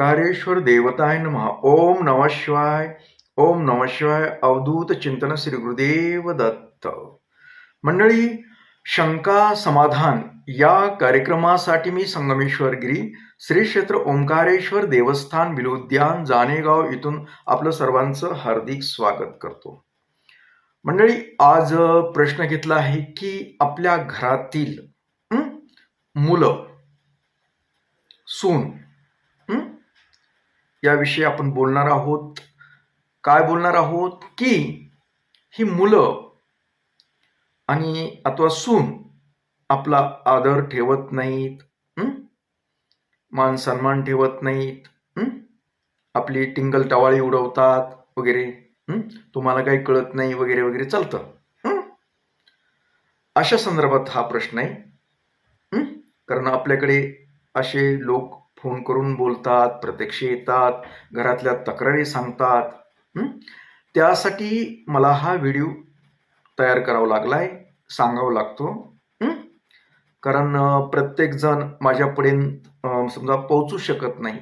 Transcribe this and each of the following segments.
ओंकारेश्वर देवताय नमः. ओम नमः शिवाय ओम नमः शिवाय अवधूत चिंतन श्री गुरुदेव दत्त. मंडळी शंका समाधान या कार्यक्रमासाठी मी संगमेश्वर गिरी श्री क्षेत्र ओंकारेश्वर देवस्थान विलोद्यान जानेगाव इथून आपलं सर्वांचं हार्दिक स्वागत करतो. मंडळी आज प्रश्न घेतला आहे की आपल्या घरातील मुलं सून याविषयी आपण बोलणार आहोत. काय बोलणार आहोत? की ही मुलं आणि अथवा सून आपला आदर ठेवत नाहीत मान सन्मान ठेवत नाहीत आपली टिंगल टवाळी उडवतात वगैरे तुम्हाला काही कळत नाही वगैरे वगैरे चालतं अशा संदर्भात हा प्रश्न आहे कारण आपल्याकडे असे लोक फोन करून बोलतात प्रत्यक्ष येतात घरातल्या तक्रारी सांगतात. त्यासाठी मला हा व्हिडिओ तयार करावा लागलाय सांगावा लागतो. कारण प्रत्येकजण माझ्यापर्यंत समजा पोहोचू शकत नाही.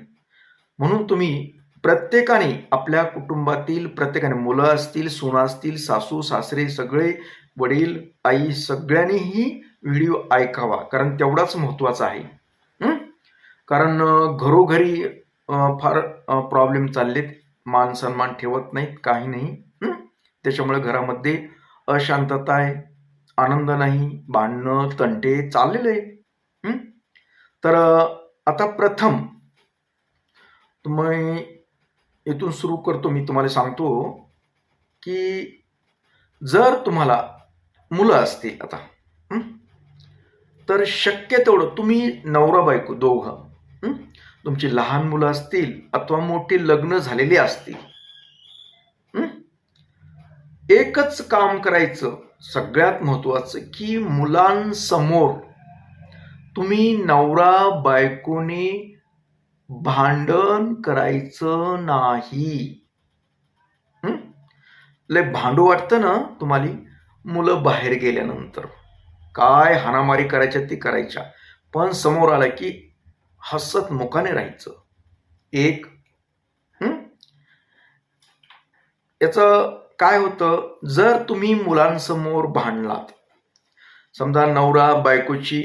म्हणून तुम्ही प्रत्येकाने आपल्या कुटुंबातील प्रत्येकाने मुलं असतील सुना असतील सासू सासरे सगळे वडील आई सगळ्यांनीही व्हिडिओ ऐकावा. कारण तेवढाच महत्त्वाचा आहे. कारण घरोघरी फार प्रॉब्लेम चाललेत. मान सन्मान ठेवत नाहीत काही नाही. त्याच्यामुळे घरामध्ये अशांतता आहे आनंद नाही भांडणं तंटे चाललेले आहे तर आता प्रथम तुम्ही इथून सुरू करतो मी तुम्हाला सांगतो की जर तुम्हाला मुलं असतील आता तर शक्य तेवढं तुम्ही नवरा बायको दोघं तुमची लहान मुलं असतील अथवा मोठी लग्न झालेली असतील एकच काम करायचं सगळ्यात महत्वाचं की मुलांसमोर तुम्ही नवरा बायकोने भांडण करायचं नाही. हं? लय भांडू वाटतं ना तुम्हाला? मुलं बाहेर गेल्यानंतर. काय हाणामारी करायच्या ती करायच्या. पण समोर आला की हसत मुखाने राहायचं. एक हं? याचं काय होतं? जर तुम्ही मुलांसमोर भांडलात समजा नवरा बायकोची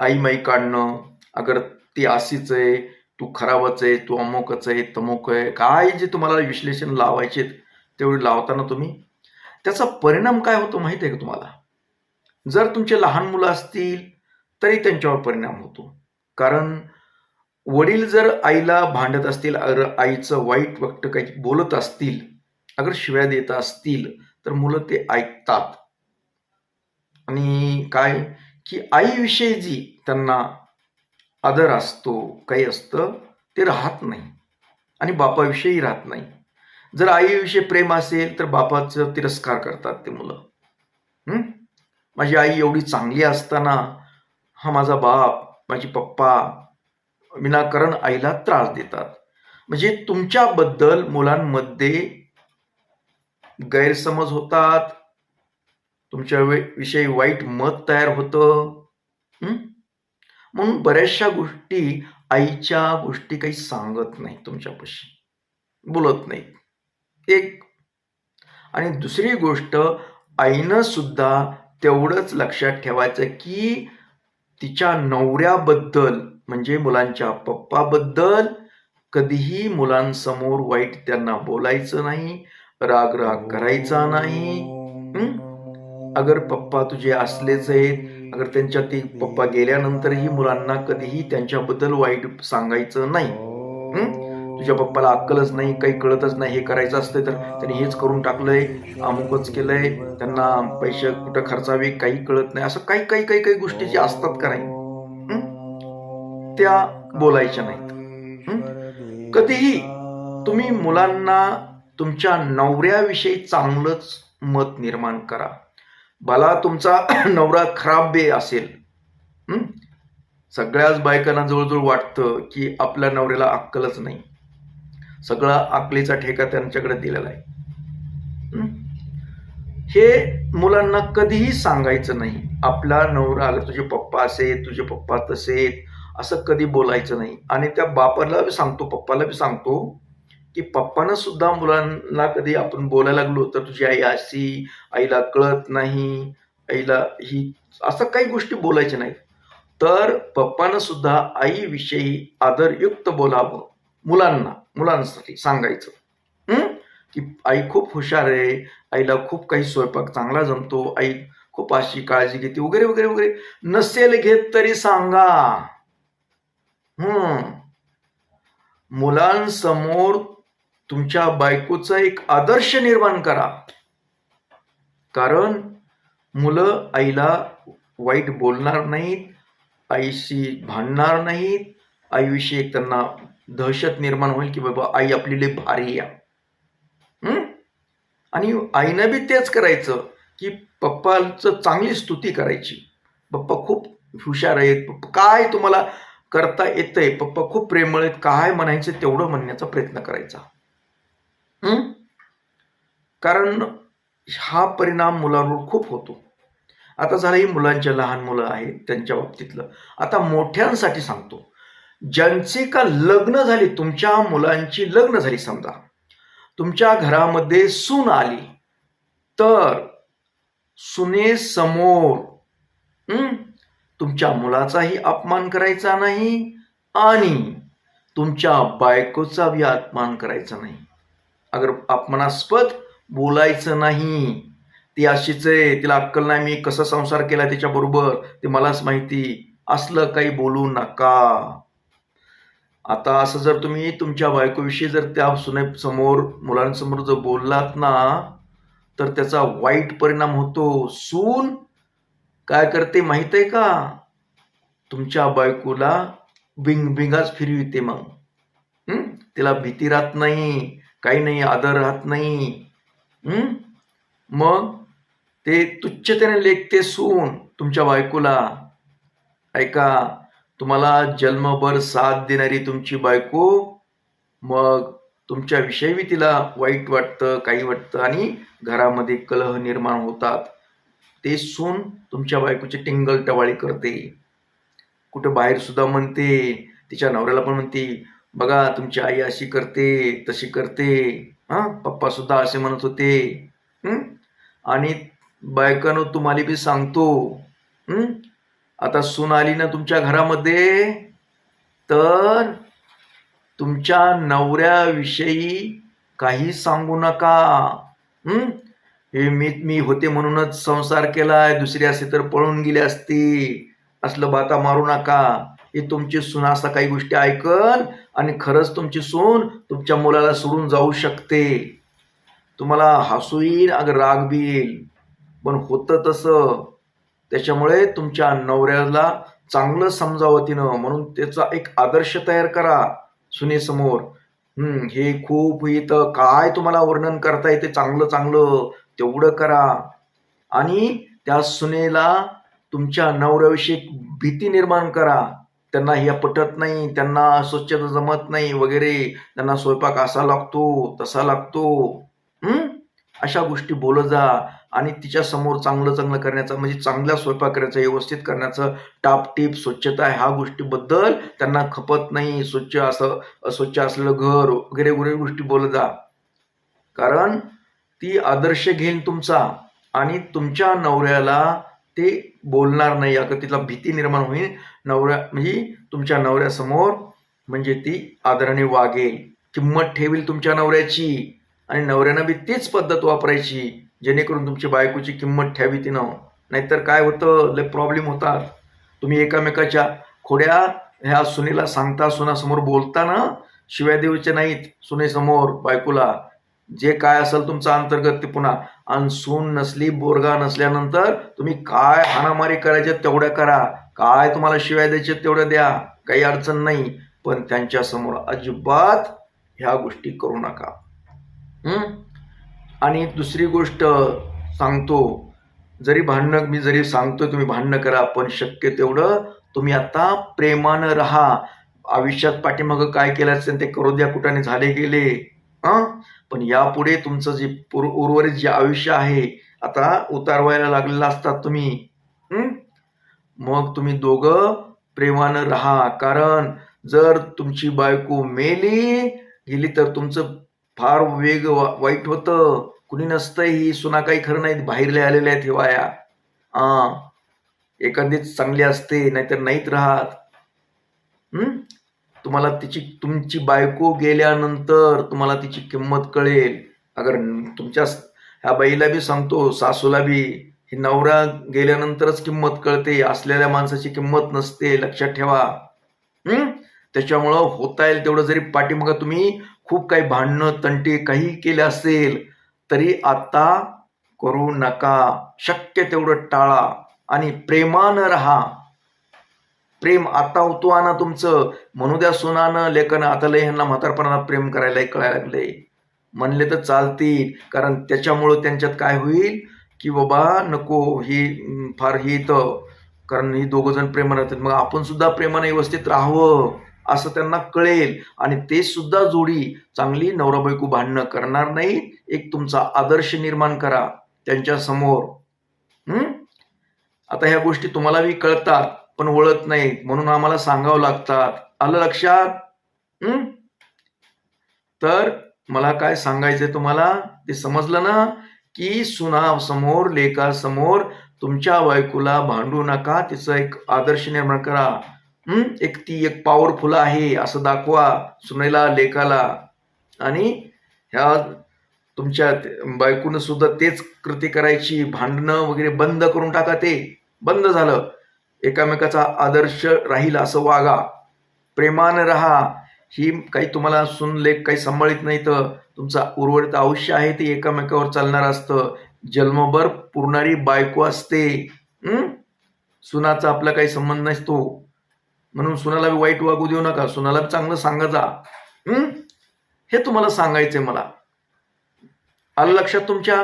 आई माई काढणं अगर ती आसीच आहे तू खराबच आहे तू अमुकच आहे तमुक आहे काय जे तुम्हाला विश्लेषण लावायचे तेवढे लावताना तुम्ही त्याचा परिणाम काय होतो माहिती आहे का तुम्हाला? जर तुमचे लहान मुलं असतील तरी त्यांच्यावर परिणाम होतो. कारण वडील जर आईला भांडत असतील अगर आईचं वाईट वक्त काही बोलत असतील अगर शिव्या देत असतील तर मुलं ते ऐकतात. आणि काय? की आईविषयी जी त्यांना आदर असतो काही असतं ते राहत नाही. आणि बापाविषयी राहत नाही. जर आईविषयी प्रेम असेल तर बापाचं तिरस्कार करतात ते मुलं. माझी आई एवढी चांगली असताना हा माझा बाप माझी पप्पा विनाकारण आईला त्रास देतात. म्हणजे तुमच्याबद्दल मुलांमध्ये गैरसमज होतात. तुमच्या विषयी वाईट मत तयार होतं. म्हणून बऱ्याचशा गोष्टी आईच्या गोष्टी काही सांगत नाही तुमच्यापाशी. बोलत नाही एक. आणि दुसरी गोष्ट आईनं सुद्धा तेवढंच लक्षात ठेवायचं की तिच्या नवऱ्याबद्दल म्हणजे मुलांच्या पप्पाबद्दल कधीही मुलांसमोर वाईट त्यांना बोलायचं नाही राग राग करायचा नाही हं? अगर पप्पा तुझे असलेच आहेत अगर त्यांच्या ती पप्पा गेल्यानंतरही मुलांना कधीही त्यांच्याबद्दल वाईट सांगायचं नाही हं? तुझ्या पप्पाला अक्कलच नाही काही कळतच नाही हे करायचं असतं तर त्यांनी हेच करून टाकलंय अमुकच केलंय त्यांना पैसे कुठं खर्चावे काही कळत नाही असं काही काही काही काही गोष्टी ज्या असतात का नाही त्या बोलायच्या नाहीत कधीही तुम्ही मुलांना तुमच्या नवऱ्याविषयी चांगलंच मत निर्माण करा. भला तुमचा नवरा खराब बे असेल सगळ्याच बायकांना जवळजवळ वाटतं की आपल्या नवऱ्याला अक्कलच नाही. सगळा आकलीचा ठेका त्यांच्याकडे दिलेला आहे. हे? मुलांना कधीही सांगायचं नाही. आपला नवरा आला तुझे पप्पा असे तुझे पप्पा तसे असं कधी बोलायचं नाही. आणि त्या बापाला बी सांगतो पप्पाला बी सांगतो की पप्पानं सुद्धा मुलांना कधी आपण बोलायला लागलो तर तुझी आई अशी आईला कळत नाही आईला ही असं काही गोष्टी बोलायच्या नाहीत. तर पप्पानं सुद्धा आईविषयी आदरयुक्त बोलावं मुलांना. मुलांसाठी सांगायचं. की आई खूप हुशार आहे आईला खूप काही स्वयंपाक चांगला जमतो आई खूप अशी काळजी घेते वगैरे वगैरे वगैरे. नसेल घेत तरी सांगा. हम्म मुलांसमोर तुमच्या बायकोचा एक आदर्श निर्माण करा. कारण मुलं आईला वाईट बोलणार नाहीत आईशी भांडणार नाहीत आईविषयी एक त्यांना दहशत निर्माण होईल की बाबा आई आपली लई भारी या आणि आईनं बी तेच करायचं की पप्पाचं चांगली स्तुती करायची. पप्पा खूप हुशार आहेत. पप्पा काय तुम्हाला करता येतंय? पप्पा खूप प्रेमळ आहेत. काय म्हणायचं तेवढं म्हणण्याचा प्रयत्न करायचा. कारण हा परिणाम मुलांवर खूप होतो. आता झालं ही मुलांच्या लहान मुलं आहेत त्यांच्या बाबतीतलं. आता मोठ्यांसाठी सांगतो. ज्यांचे का लग्न झाली तुमच्या मुलांची लग्न झाली समजा. तुमच्या घरामध्ये सून आली तर सुनेसमोर हं, तुमच्या मुलाचाही अपमान करायचा नाही आणि तुमच्या बायकोचाही अपमान करायचा नाही. अगर अपमानास्पद बोलायचं नाही ती अशीच आहे तिला अक्कल नाही मी कसा संसार केला त्याच्याबरोबर ते मलाच माहिती असलं काही बोलू नका. आता असं जर तुम्ही तुमच्या बायकोविषयी जर त्या सुने समोर मुलांसमोर जर बोललात ना तर त्याचा वाईट परिणाम होतो. सून काय करते माहीत आहे का? तुमच्या बायकोला बिंग बिंगाच फिरविते मग. तिला भीती राहत नाही काही नाही आदर राहत नाही. मग ते तुच्छतेने लेखते सून तुमच्या बायकोला. ऐका तुम्हाला जन्मभर साथ देणारी तुमची बायको मग तुमच्याविषयी तिला वाईट वाटतं काही वाटतं आणि घरामध्ये कलह निर्माण होतात. ते सून तुमच्या बायकोची टिंगल टवाळी करते. कुठं बाहेर सुद्धा म्हणते तिच्या नवऱ्याला पण म्हणते बघा तुमची आई अशी करते तशी करते. हां पप्पा सुद्धा असे म्हणत होते. आणि बायकानं तुम्हाला बी सांगतो. आता सून आली ना तुमच्या घरामध्ये तर तुमच्या नवऱ्याविषयी काही सांगू नका. हे? मी मी होते म्हणूनच संसार केलाय दुसरी असते तर पळून गेली असती. असलं बाता मारू नका. हे तुमची सून असा काही गोष्टी ऐकल आणि खरंच तुमची सून तुमच्या मुलाला सोडून जाऊ शकते. तुम्हाला हसू येईल अगर राग बी येईल. पण होतं तसं. त्याच्यामुळे तुमच्या नवऱ्याला चांगलं समजावं तिनं म्हणून त्याचा एक आदर्श तयार करा सुनेसमोर हम्म हे खूप इथं काय तुम्हाला वर्णन करता येते? चांगलं चांगलं तेवढं करा. आणि त्या सुनेला तुमच्या नवऱ्याविषयी भीती निर्माण करा. त्यांना हे पटत नाही त्यांना स्वच्छता जमत नाही वगैरे त्यांना स्वयंपाक असा लागतो तसा लागतो. हम्म अशा गोष्टी बोलत जा. आणि तिच्या समोर चांगलं चांगलं करण्याचा म्हणजे चांगला स्वयंपाक करायचा व्यवस्थित करण्याचं टापटीप स्वच्छता ह्या गोष्टीबद्दल त्यांना खपत नाही स्वच्छ असं अस्वच्छ असलेलं घर वगैरे वगैरे गोष्टी बोलत जा. कारण ती आदर्श घेईन तुमचा आणि तुमच्या नवऱ्याला ते बोलणार नाही अगं तिला भीती निर्माण होईल नवऱ्या म्हणजे तुमच्या नवऱ्यासमोर म्हणजे ती आदराने वागेल किंमत ठेवील तुमच्या नवऱ्याची आणि नवऱ्यानं बी तीच पद्धत वापरायची. जेणेकरून तुमची बायकोची किंमत ठेवी तिनं नाहीतर काय होतं? लय प्रॉब्लेम होतात. तुम्ही एकामेकाच्या खोड्या ह्या सुनेला सांगता सुनासमोर बोलताना शिवाय देऊचे नाहीत सुनेसमोर बायकोला. जे काय असेल तुमचं अंतर्गत ते पुन्हा. आणि सून नसली बोरगा नसल्यानंतर तुम्ही काय हाणामारी करायचे तेवढ्या करा. काय तुम्हाला शिवाय द्यायचे तेवढ्या द्या. काही अडचण नाही. पण त्यांच्यासमोर अजिबात ह्या गोष्टी करू नका. हम्म आणि दुसरी गोष्ट सांगतो जरी भांडणं मी जरी सांगतोय तुम्ही भांडणं करा पण शक्य तेवढं तुम्ही आता प्रेमानं राहा. आयुष्यात पाठीमागं काय केलं असेल ते करू द्या कुठाने झाले गेले. हं? पण यापुढे तुमचं जे पूर उर्वरित जे आयुष्य आहे आता उतारवायला लागलेलं असतात तुम्ही. मग तुम्ही दोघं प्रेमानं राहा. कारण जर तुमची बायको मेली गेली तर तुमचं फार वेग वाईट होतं. कुणी नसतं ही सुना काही खरं नाहीत. बाहेरले आलेल्या आहेत हिवाया हा. एखादीच चांगली असते नाहीतर नाहीत राहत. हम्म तुम्हाला तिची तुमची बायको गेल्यानंतर तुम्हाला तिची किंमत कळेल. अगर तुमच्या ह्या बाईला बी सांगतो सासूला बी ही नवरा गेल्यानंतरच किंमत कळते. असलेल्या माणसाची किंमत नसते. लक्षात ठेवा. हम्म त्याच्यामुळं होता येईल तेवढं जरी पाठीमागा तुम्ही खूप काही भांडणं तंटे काही केले असेल तरी आता करू नका. शक्य तेवढं टाळा आणि प्रेमानं राहा. प्रेम आता होतो आणा तुमचं. म्हणू द्या सुनानं लेखनं आता लय ह्यांना म्हातारपणाला प्रेम करायलाही कळायला लागले म्हणले तर चालतील कारण त्याच्यामुळं त्यांच्यात काय होईल की बाबा नको ही फार ही तर कारण ही दोघं जण प्रेमानं राहतात. मग आपण सुद्धा प्रेमानं व्यवस्थित राहावं. असं त्यांना कळेल. आणि ते सुद्धा जोडी चांगली नवरा बायको भांडणं करणार नाही. एक तुमचा आदर्श निर्माण करा त्यांच्यासमोर. हम्म? आता ह्या गोष्टी तुम्हालाही कळतात पण वळत नाहीत म्हणून आम्हाला सांगावं लागतात. आलं लक्षात? तर मला काय सांगायचंय तुम्हाला? ते समजलं ना? की सुना समोर लेखा समोर तुमच्या बायकोला भांडू नका. तिचं एक आदर्श निर्माण करा. एक ती एक पॉवरफुल आहे असं दाखवा सुनेला लेखाला आणि ह्या तुमच्या बायकोनं सुद्धा तेच कृती करायची भांडणं वगैरे बंद करून टाका ते. बंद झालं. एकामेकाचा आदर्श राहील असं वागा. प्रेमानं राहा. ही काही तुम्हाला सुन लेख काही सांभाळीत नाही तर तुमचा उर्वरित आयुष्य आहे ते एकामेकावर चालणार असतं. जन्मभर पुरणारी बायको असते. सुनाचा आपला काही संबंध नसतो. म्हणून सुनाला वाईट वागू देऊ नका. सुनाला चांगलं सांगा जा हे तुम्हाला सांगायचंय मला. आलं लक्षात तुमच्या?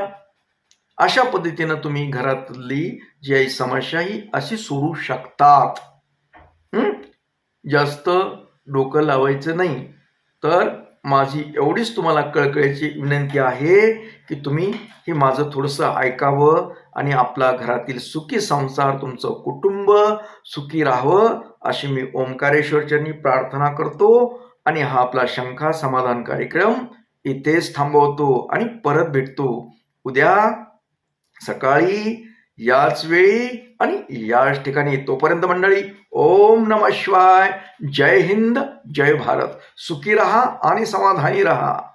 अशा पद्धतीनं तुम्ही घरातली जी आहे समस्या ही अशी सोडू शकतात. जास्त डोकं लावायचं नाही. तर माझी एवढीच तुम्हाला कळकळीची विनंती आहे की तुम्ही हे माझं थोडंसं ऐकावं आणि आपला घरातील सुखी संसार तुमचं कुटुंब सुखी राहावं अशी मी ओंकारेश्वरचरणी प्रार्थना करतो. आणि हा आपला शंका समाधान कार्यक्रम इथेच थांबवतो आणि परत भेटतो. उद्या सकाळी याच वेळी आणि याच ठिकाणी. तोपर्यंत मंडळी ओम नम शिवाय. जय हिंद जय भारत. सुखी रहा आणि समाधानी रहा.